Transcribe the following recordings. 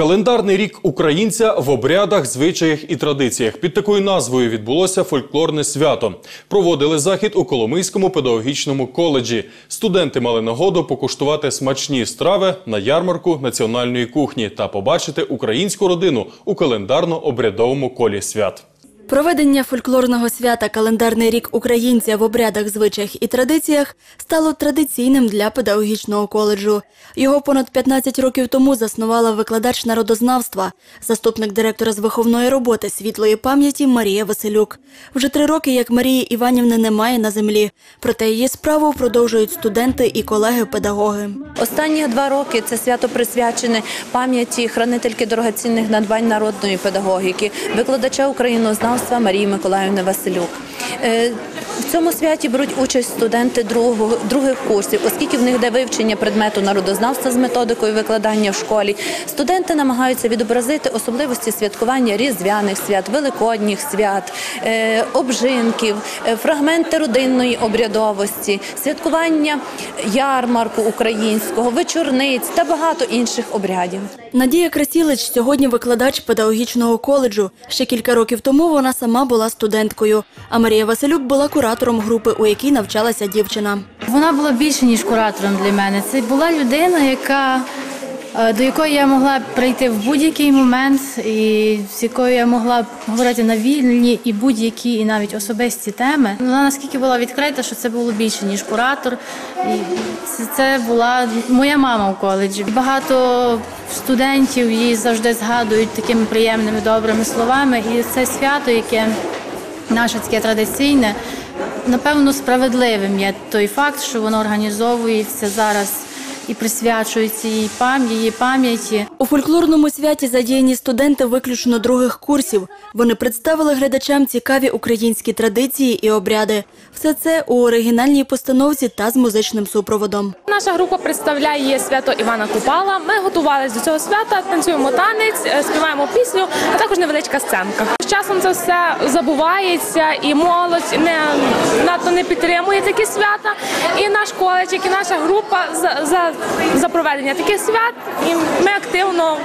Календарний рік українця в обрядах, звичаях і традиціях. Під такою назвою відбулося фольклорне свято. Проводили захід у Коломийському педагогічному коледжі. Студенти мали нагоду покуштувати смачні страви на ярмарку національної кухні та побачити українську родину у календарно-обрядовому колі свят. Проведення фольклорного свята Календарний рік українця в обрядах, звичаях і традиціях стало традиційним для педагогічного коледжу. Його понад 15 років тому заснувала викладач народознавства, заступник директора з виховної роботи світлої пам'яті Марія Василюк. Вже три роки, як Марії Іванівни немає на землі, проте її справу продовжують студенти і колеги-педагоги. Останні два роки це свято присвячене пам'яті хранительки дорогоцінних надбань народної педагогіки, викладача українознавства Марії Миколаївни Василюк. В цьому святі беруть участь студенти других курсів, оскільки в них йде вивчення предмету народознавства з методикою викладання в школі. Студенти намагаються відобразити особливості святкування різдвяних свят, великодніх свят, е, обжинків, е, фрагменти родинної обрядовості, святкування ярмарку українського, вечорниць та багато інших обрядів. Надія Красілич сьогодні викладач педагогічного коледжу. Ще кілька років тому вона сама була студенткою, а Марія Василюк була куратором групи, у якій навчалася дівчина. Вона була більше ніж куратором для мене. Це була людина, яка е, до якої я могла прийти в будь-який момент, і з якою я могла говорити на вільні і будь-які, і навіть особисті теми. Вона наскільки була відкрита, що це було більше ніж куратор. І це була моя мама в коледжі. Багато студентів її завжди згадують такими приємними добрими словами. І це свято, яке наше таке традиційне. Напевно, справедливим є той факт, що воно організовується зараз і присвячується її пам'яті, пам'яті. У фольклорному святі задіяні студенти виключно других курсів. Вони представили глядачам цікаві українські традиції і обряди. Все це у оригінальній постановці та з музичним супроводом. Наша група представляє свято Івана Купала. Ми готувалися до цього свята, танцюємо танець, е, співаємо пісню, а також невеличка сценка. З часом це все забувається, і молодь не надто не підтримує такі свята. І наш коледж, як і наша група за, за, проведення таких свят, і ми активно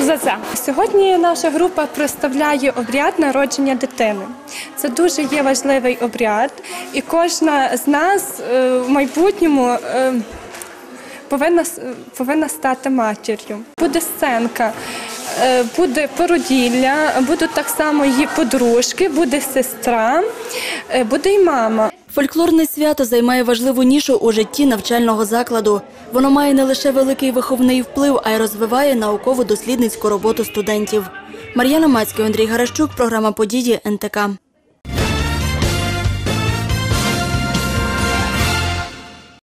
за це. Сьогодні наша група представляє обряд народження дитини. Це дуже є важливий обряд, і кожна з нас е, в майбутньому е, повинна, повинна стати матір'ю. Буде сценка, е, буде породілля, будуть так само її подружки, буде сестра, буде й мама. Фольклорне свято займає важливу нішу у житті навчального закладу. Воно має не лише великий виховний вплив, а й розвиває науково-дослідницьку роботу студентів. Мар'яна Мацький, Андрій Гаращук, програма «Події НТК.